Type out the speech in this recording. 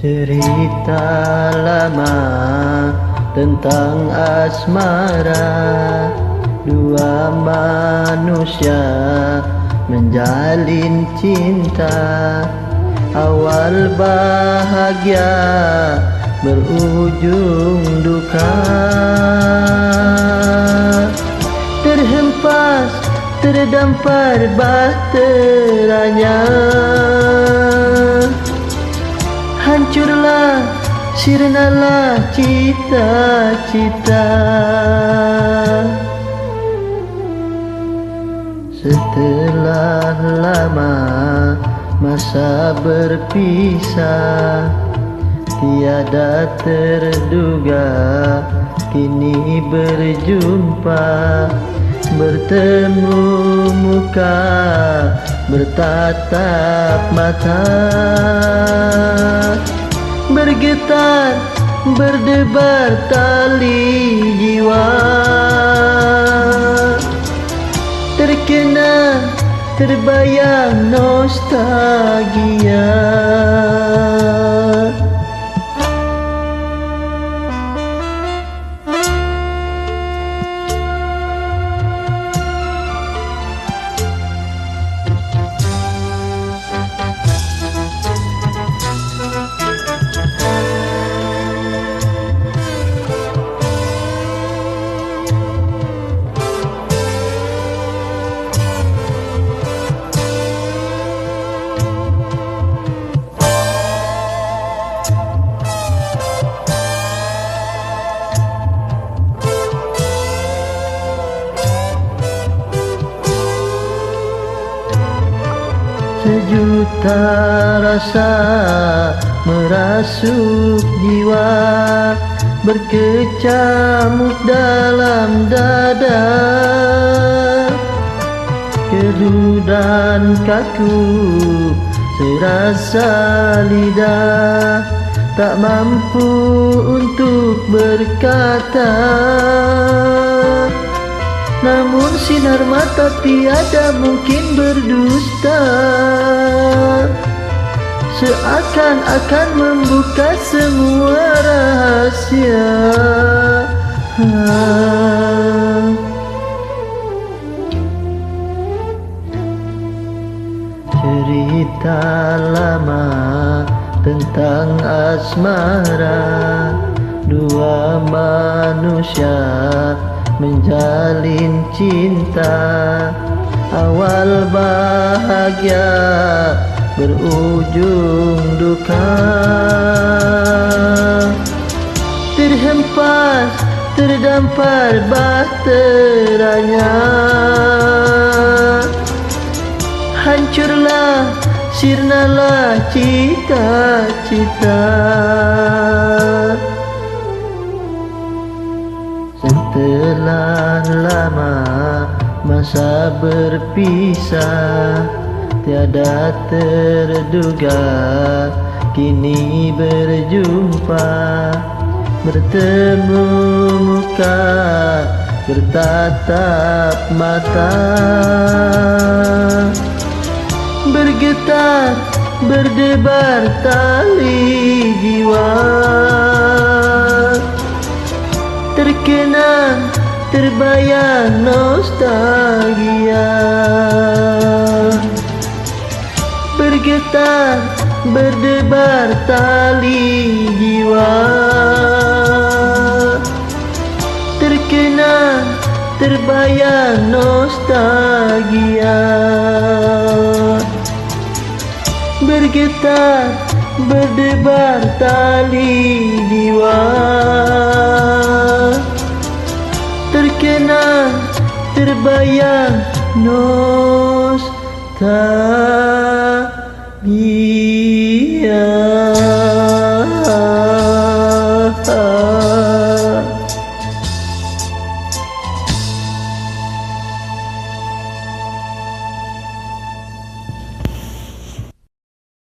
Cerita lama tentang asmara. Dua manusia menjalin cinta. Awal bahagia berujung duka. Terhempas, terdampar bahteranya sirnalah cita-cita. Setelah lama masa berpisah Tiada terduga kini berjumpa Bertemu muka bertatap mata Bergetar berdebar tali jiwa. Terkena terbayang nostalgia Sejuta rasa merasuk jiwa Berkecamuk dalam dada. Kedu dan kaku serasa lidah Tak mampu untuk berkata namun sinar mata tiada mungkin berdusta. Seakan-akan membuka semua rahasia. Cerita lama tentang asmara Dua manusia menjalin cinta. Awal bahagia berujung duka. Terhempas, terdampar bahteranya. Hancurlah, sirnalah cita-cita Setelah lama masa berpisah Tiada terduga kini berjumpa Bertemu muka bertatap mata. Bergetar berdebar tali jiwa terkenang terbayang nostalgia. Bergetar berdebar tali jiwa. Terkenang terbayang nostalgia. Bergetar berdebar tali jiwa terkenang terbayang nostalgia